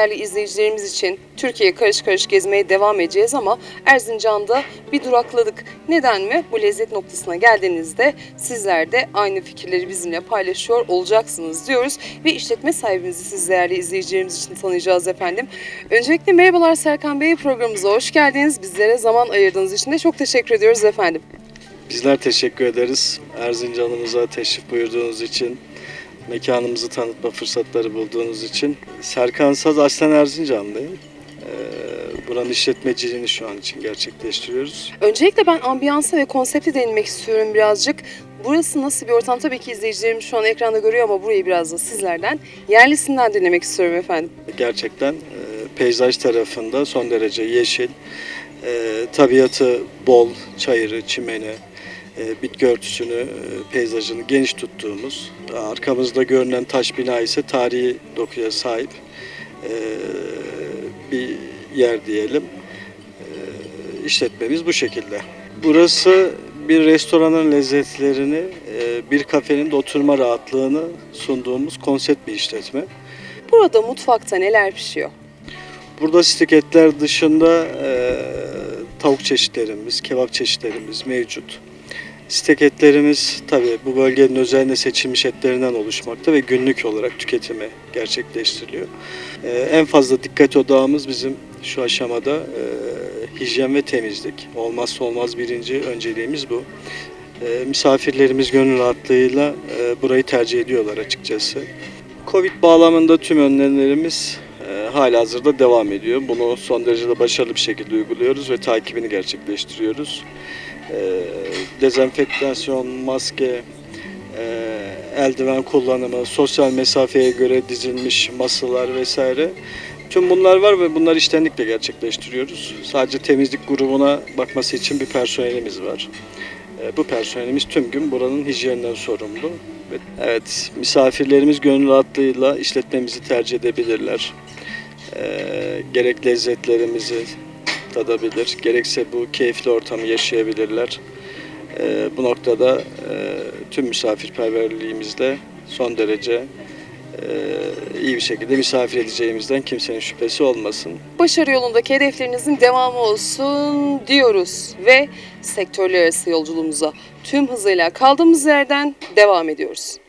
değerli izleyicilerimiz için Türkiye karış karış gezmeye devam edeceğiz ama Erzincan'da bir durakladık. Neden mi? Bu lezzet noktasına geldiğinizde sizler de aynı fikirleri bizimle paylaşıyor olacaksınız diyoruz. Ve işletme sahibimizi siz değerli izleyicilerimiz için tanıyacağız efendim. Öncelikle merhabalar Serkan Bey programımıza hoş geldiniz. Bizlere zaman ayırdığınız için de çok teşekkür ediyoruz efendim. Bizler teşekkür ederiz. Erzincan'ımıza teşrif buyurduğunuz için, mekanımızı tanıtma fırsatları bulduğunuz için. Serkan Saz aslen Erzincanlıyım. Ee, buranın işletmeciliğini şu an için gerçekleştiriyoruz. Öncelikle ben ambiyansa ve konsepte değinmek istiyorum birazcık. Burası nasıl bir ortam? Tabii ki izleyicilerimiz şu an ekranda görüyor ama burayı biraz da sizlerden, yerlisinden dinlemek istiyorum efendim. Gerçekten e, peyzaj tarafında son derece yeşil, e, tabiatı bol, çayırı, çimeni, bitki örtüsünü, e, peyzajını geniş tuttuğumuz, arkamızda görünen taş bina ise tarihi dokuya sahip e, bir yer diyelim. E, işletmemiz bu şekilde. Burası bir restoranın lezzetlerini, e, bir kafenin de oturma rahatlığını sunduğumuz konsept bir işletme. Burada mutfakta neler pişiyor? Burada steak etler dışında e, tavuk çeşitlerimiz, kebap çeşitlerimiz mevcut. Steak etlerimiz tabii bu bölgenin özellikle seçilmiş etlerinden oluşmakta ve günlük olarak tüketimi gerçekleştiriliyor. E, en fazla dikkat odağımız bizim şu aşamada e, hijyen ve temizlik. Olmazsa olmaz birinci önceliğimiz bu. E, misafirlerimiz gönül rahatlığıyla e, burayı tercih ediyorlar açıkçası. Covid bağlamında tüm önlemlerimiz e, hala hazırda devam ediyor. Bunu son derece de başarılı bir şekilde uyguluyoruz ve takibini gerçekleştiriyoruz. E, dezenfektasyon, maske, e, eldiven kullanımı, sosyal mesafeye göre dizilmiş masalar vesaire. Tüm bunlar var ve bunları iştenlikle gerçekleştiriyoruz. Sadece temizlik grubuna bakması için bir personelimiz var. E, Bu personelimiz tüm gün buranın hijyeninden sorumlu. Ve Evet, misafirlerimiz gönül rahatlığıyla işletmemizi tercih edebilirler. E, gerek lezzetlerimizi tadabilir, gerekse bu keyifli ortamı yaşayabilirler. E, bu noktada e, tüm misafirperverliğimizle son derece e, iyi bir şekilde misafir edeceğimizden kimsenin şüphesi olmasın. Başarı yolundaki hedeflerinizin devamı olsun diyoruz ve sektörler arası yolculuğumuza tüm hızıyla kaldığımız yerden devam ediyoruz.